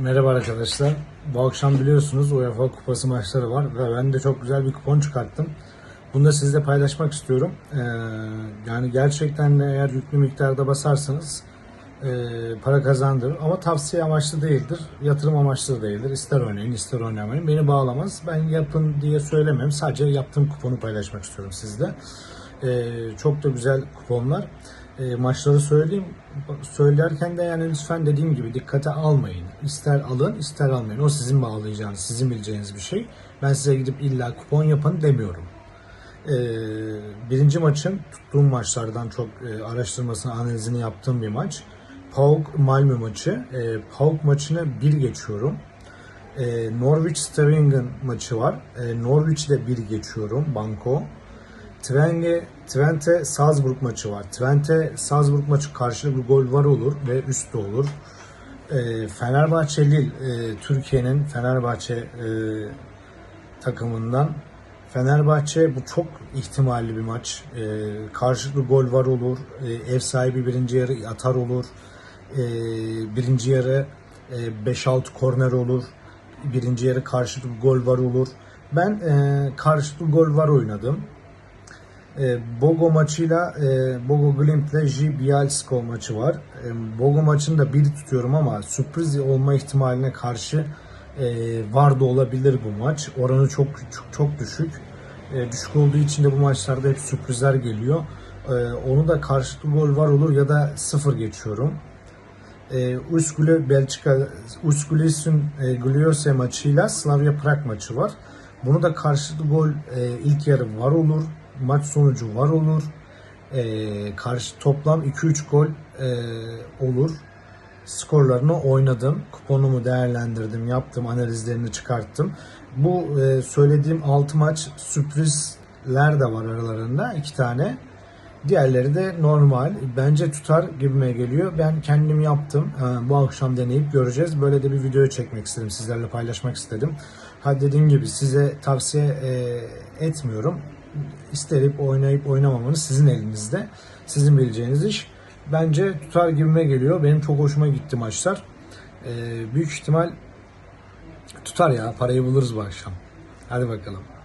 Merhaba arkadaşlar. Bu akşam biliyorsunuz UEFA Kupası maçları var ve ben de çok güzel bir kupon çıkarttım. Bunu da sizle paylaşmak istiyorum. Ee, yani gerçekten de eğer yüklü miktarda basarsanız e, para kazandırır ama tavsiye amaçlı değildir. Yatırım amaçlı değildir. İster oynayın ister oynamayın. Beni bağlamaz. Ben yapın diye söylemem. Sadece yaptığım kuponu paylaşmak istiyorum sizle. Ee, çok da güzel kuponlar. E, maçları söyleyeyim. Söylerken de yani lütfen dediğim gibi dikkate almayın. İster alın ister almayın. O sizin bağlayacağınız, sizin bileceğiniz bir şey. Ben size gidip illa kupon yapın demiyorum. E, birinci maçın tuttuğum maçlardan çok e, araştırmasını, analizini yaptığım bir maç. PAOK Malmö maçı. E, PAOK maçını bir geçiyorum. E, Norwich Stavanger maçı var. E, Norwich'de bir geçiyorum. Banko. Twente, Twente Salzburg maçı var. Twente Salzburg maçı karşılıklı gol var olur ve üstte olur. E, Fenerbahçe Lille, e, Türkiye'nin Fenerbahçe e, takımından Fenerbahçe bu çok ihtimalli bir maç. E, karşılıklı gol var olur. E, ev sahibi birinci yarı atar olur. E, birinci yarı e, 5-6 korner olur. Birinci yarı karşılıklı gol var olur. Ben e, karşılıklı gol var oynadım. E, Bogo maçıyla e, Bogo Glimt'le J. Bialsko maçı var. E, Bogo maçını da bir tutuyorum ama sürpriz olma ihtimaline karşı var da olabilir bu maç. Oranı çok çok, çok düşük. Düşük olduğu için de bu maçlarda hep sürprizler geliyor. Onu da karşılıklı gol var olur ya da sıfır geçiyorum. Uskule Belçika Uskulis'in Gliose maçıyla Slavia Prag maçı var. Bunu da karşılıklı gol ilk yarı var olur. Maç sonucu var olur. E, karşı toplam 2-3 gol e, olur. Skorlarını oynadım. Kuponumu değerlendirdim. Yaptım. Analizlerini çıkarttım. Bu e, söylediğim 6 maç sürprizler de var aralarında. 2 tane. Diğerleri de normal. Bence tutar gibime geliyor. Ben kendim yaptım. Ee, Bu akşam deneyip göreceğiz. Böyle de bir video çekmek istedim. Sizlerle paylaşmak istedim. Ha dediğim gibi size tavsiye e, etmiyorum. İsterip oynayıp oynamamanız sizin elinizde. Sizin bileceğiniz iş. Bence tutar gibime geliyor. Benim çok hoşuma gitti maçlar. Ee, Büyük ihtimal tutar ya. Parayı buluruz bu akşam. Hadi bakalım.